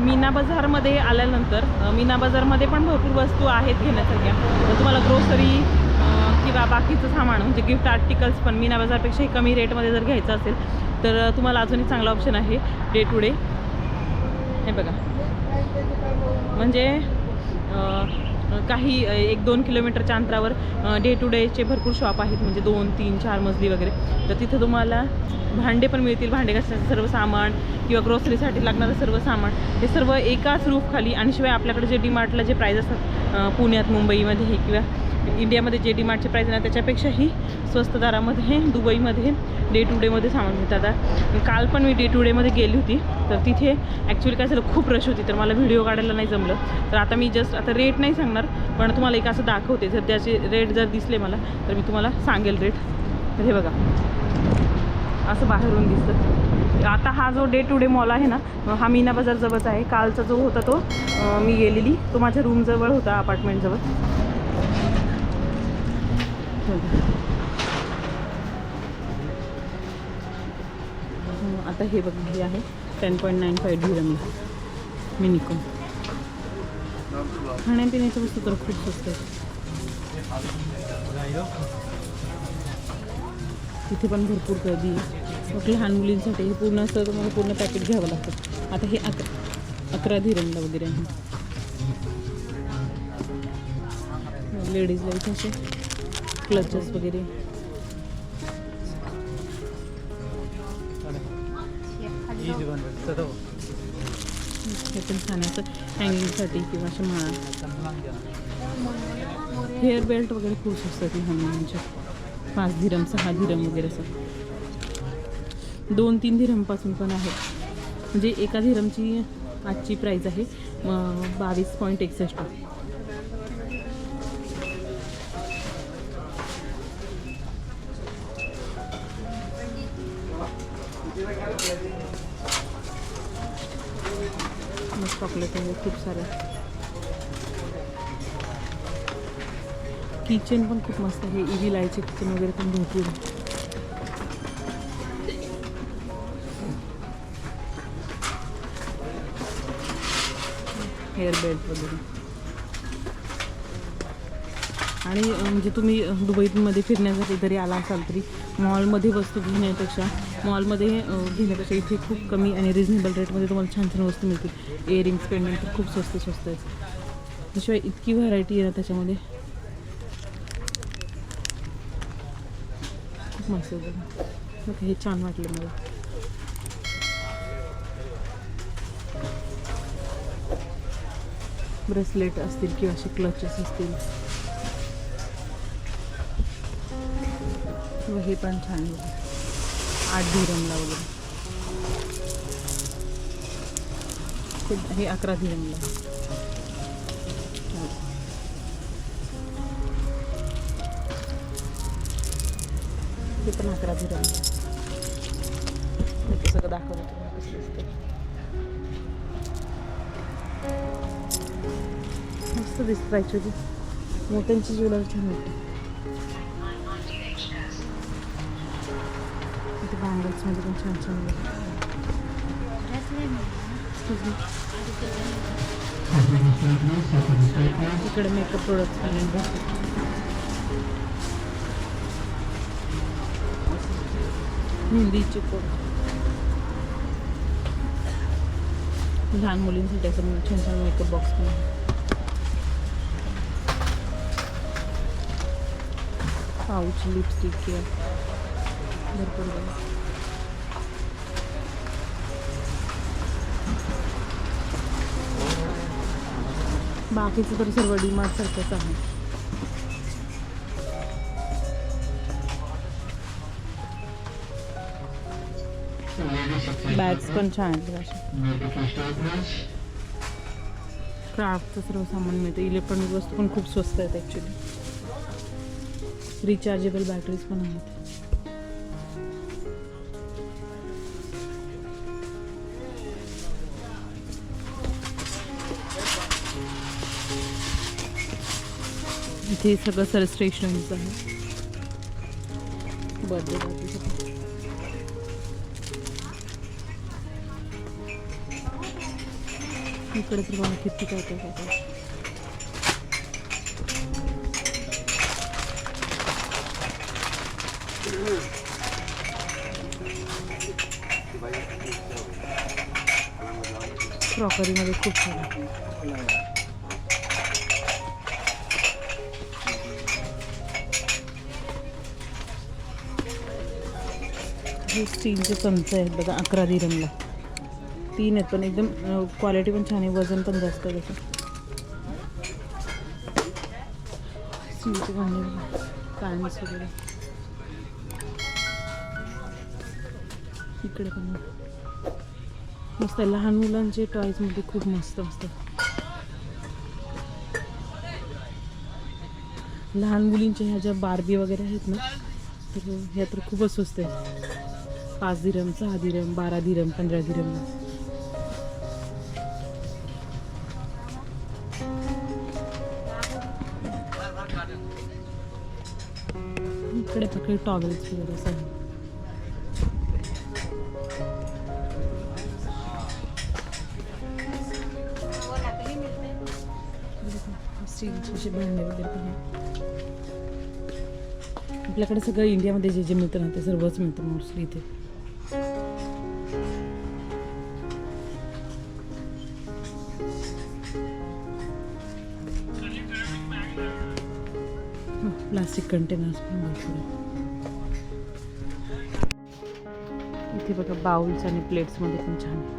मीना बाजारमध्ये आल्यानंतर मीना बाजारमध्ये पण भरपूर वस्तू आहेत घेण्यासारख्या. तर तुम्हाला ग्रोसरी किंवा बाकीचं सामान म्हणजे गिफ्ट आर्टिकल्स पण मीना बाजारपेक्षाही कमी रेटमध्ये जर घ्यायचं असेल तर तुम्हाला अजूनही चांगला ऑप्शन आहे डे टू डे हे बघा. म्हणजे काही एक दोन किलोमीटरच्या अंतरावर डे टू डेचे भरपूर शॉप आहेत म्हणजे दोन तीन चार मजली वगैरे. तर तिथं तुम्हाला भांडे पण मिळतील भांडे घासण्याचं सर्व सामान किंवा ग्रोसरीसाठी लागणारं सर्व सामान. हे सर्व एकाच रूफखाली आणि शिवाय आपल्याकडे जे डीमार्टला जे प्राईज असतात पुण्यात मुंबईमध्ये हे किंवा इंडियामध्ये जे डीमार्टचे प्राईज आहे ना त्याच्यापेक्षाही स्वस्त दरामध्ये दुबईमध्ये डे टू डेमध्ये सामान मिळतात आता काल पण मी डे टू डेमध्ये गेली होती तर तिथे ॲक्च्युली काय झालं खूप रश होती तर मला व्हिडिओ काढायला नाही जमलं. तर आता मी जस्ट आता रेट नाही सांगणार पण तुम्हाला एक असं दाखवते जर त्याचे रेट जर दिसले मला तर मी तुम्हाला सांगेल रेट तर हे बघा. असं बाहेरून दिसतं. आता हा जो डे टू डे मॉल आहे ना हा मीना बाजारजवळच आहे. कालचा जो होता तो मी गेलेली तो माझ्या रूमजवळ होता अपार्टमेंटजवळ आता हे बघ हे आहे टेन पॉईंट नाईन फाईव्ह झिरमला मिनिकम खाण्यापिण्याच्या वस्तू तर खूप स्वस्त तिथे पण भरपूर गर्दी मग लहान मुलींसाठी हे पूर्ण असं तुम्हाला पूर्ण पॅकेट घ्यावं लागतं. आता हे अकरा अकरा धीरंगला वगैरे आहे. लेडीजला इथे असे क्लचेस वगैरे. हे पण छान असं हँगिंगसाठी किंवा अशा म्हणा हेअर बेल्ट वगैरे खूप स्वस्त आहेत पाच धिरम सहा धिरम वगैरे असं. दोन तीन धिरमपासून पण आहे. म्हणजे एका धिरमची आजची प्राईज आहे बावीस पॉईंट एकसष्ट. चॉकलेट आहे खूप सारे. किचन पण खूप मस्त आहे. इव्ही लायचे किचन वगैरे पण भरपूर आहे. हेअर बेल्ट वगैरे. आणि म्हणजे तुम्ही दुबईमध्ये फिरण्यासाठी जरी आला असाल तरी मॉलमध्ये वस्तू घेण्यापेक्षा मॉलमध्ये घेण्यापेक्षा इथे खूप कमी आणि रिजनेबल रेटमध्ये तुम्हाला छान छान वस्तू मिळतील. इयरिंग्स पेंडिंग तर खूप स्वस्त स्वस्त आहेत. त्याशिवाय इतकी व्हरायटी आहे ना त्याच्यामध्ये. खूप मस्त आहे हे छान वाटलं मला. ब्रेसलेट असतील किंवा असे क्लचेस असतील. किंवा हे पण छान आहे. बघा. आठ धीरमला वगैरे हे- अकरा धीरमला हो. हे पण अकरा धीरमला हे सगळं दाखवलं तुम्हाला कसं दिसतं मस्त दिसतं ॲक्च्युली मोठ्यांची ज्वेलरी छान होती. इथे बँगल्समध्ये पण छान छान आहे. इकडे मेकअप प्रोडक्ट पण मेहंदीचे प्रोडक्ट लहान मुलींसाठी असं म्हणून छान छान मेकअप बॉक्स पण आहे पाऊच लिपस्टिक किंवा भरपूर वेळ बाकीचं तर सर्व डिमार्ट सारखंच आहे. बॅग्स पण छान आहेत क्राफ्टचं सर्व सामान मिळतं. इलेक्ट्रॉनिक वस्तू पण खूप स्वस्त आहेत ॲक्च्युली रिचार्जेबल बॅटरीज पण आहेत. इथे सगळं सर स्टेशनरीचं आहे बर्थडे पार्टीसाठी इकडे तर मला किती काय काय काय क्रॉकरीमध्ये खूप छान हे स्टीलचे चमचे आहेत बघा अकरा दिरमला तीन आहेत पण एकदम क्वालिटी पण छान आहे वजन पण जास्त आहे त्याचं. स्टीलचे भांडे बघा वगैरे. इकडे पण मस्त आहे लहान मुलांचे टॉईजमध्ये खूप मस्त मस्त लहान मुलींच्या ह्या ज्या बारबी वगैरे आहेत ना तर ह्या तर खूपच स्वस्त आहेत पाच दिरम सहा दिरम बारा दिरम पंधरा दिरम. इकडे पकडे टॉवेल्स वगैरे सगळं स्टीलचे भांडे वगैरे पण आपल्याकडे सगळं इंडियामध्ये जे जे मिळतं ना ते सर्वच मिळतं मोस्टली इथे. कंटेनर्स पण भरपूर इथे बघा बाउल्स आणि प्लेट्समध्ये पण छान. आहे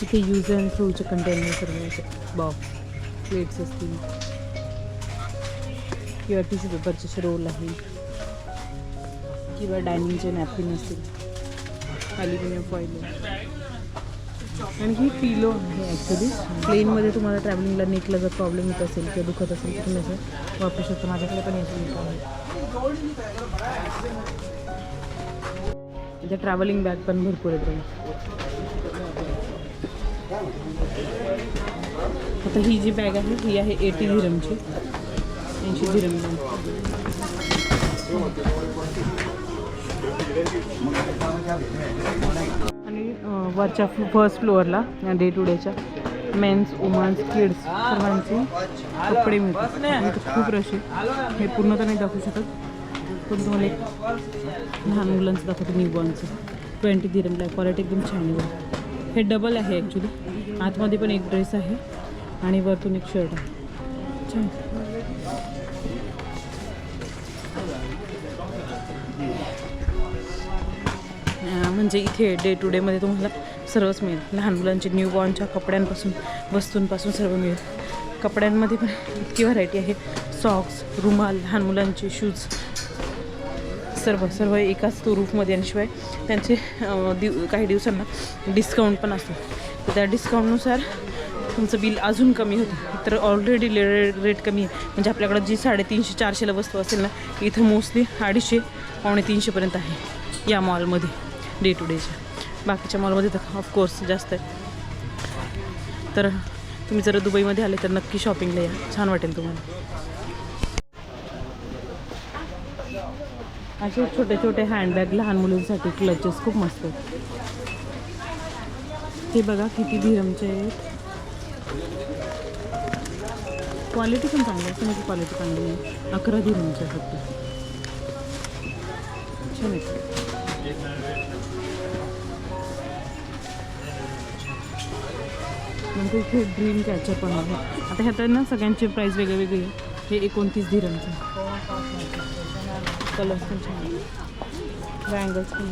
तिथे यूज अँड थ्रूचे कंटेनर सर्व बॉक्स प्लेट्स असतील. किंवा टिश्यू पेपरचे असे रोल आहे. किंवा डायनिंगचे नॅपकिन असतील. ॲल्युमिनियम फॉईल आणि ही पिलो आहे ॲक्च्युली प्लेनमध्ये तुम्हाला ट्रॅव्हलिंगला नेकला जर प्रॉब्लेम येत असेल किंवा दुखत असेल तर तुम्ही असं वापरू शकता. माझ्याकडे पण याची नेक आहे. ट्रॅव्हलिंग बॅग पण भरपूर आहेत आता ही जी बॅग आहे ही आहे एटी झिरमची ऐंशी झिरम आणि वरच्या फर्स्ट फ्लोअरला डे टू डेच्या मेन्स वुमन्स किड्स सर्वांचे कपडे मिळतात. आणि खूप रश आहे. हे पूर्ण तर नाही दाखवू शकत पण तुम्हाला एक लहान मुलांचं दाखवतो न्यूबॉर्नचं ट्वेंटी दिरमला आहे क्वालिटी एकदम छान आहे हे डबल आहे ॲक्च्युली आतमध्ये पण एक ड्रेस आहे आणि वरतून एक शर्ट आहे. छान. म्हणजे इथे डे टू डेमध्ये तुम्हाला सर्वच मिळेल. लहान मुलांचे न्यू बॉर्नच्या कपड्यांपासून वस्तूंपासून सर्व मिळेल. कपड्यांमध्ये पण इतकी व्हरायटी आहे. सॉक्स रुमाल लहान मुलांचे शूज सर्व सर्व एकाच तो रूफमध्ये आणि शिवाय त्यांचे दिव काही दिवसांना डिस्काउंट पण असतो. तर त्या डिस्काउंटनुसार तुमचं बिल अजून कमी होतं. तर ऑलरेडी ले रेट कमी आहे. म्हणजे आपल्याकडं जी साडेतीनशे चारशेला वस्तू असेल ना इथं मोस्टली अडीचशे पावणे तीनशेपर्यंत आहे या मॉलमध्ये डे टू डेच्या बाकीच्या मॉलमध्ये तर ऑफकोर्स जास्त आहे. तर तुम्ही जर दुबईमध्ये आले तर नक्की शॉपिंगला या. छान वाटेल तुम्हाला. असे छोटे छोटे हँडबॅग लहान मुलींसाठी क्लचेस खूप मस्त आहेत. हे बघा किती धीरमचे आहेत. क्वालिटी पण चांगली आहे. माझी क्वालिटी चांगली आहे अकरा धीरमचे फक्त छान आहेत. नंतर इथे ड्रीम कॅचर पण आहे. आता ह्यात ना सगळ्यांची प्राईस वेगळी वेगळी हे एकोणतीस धीरांचं कलर्स पण छान बँगल्स पण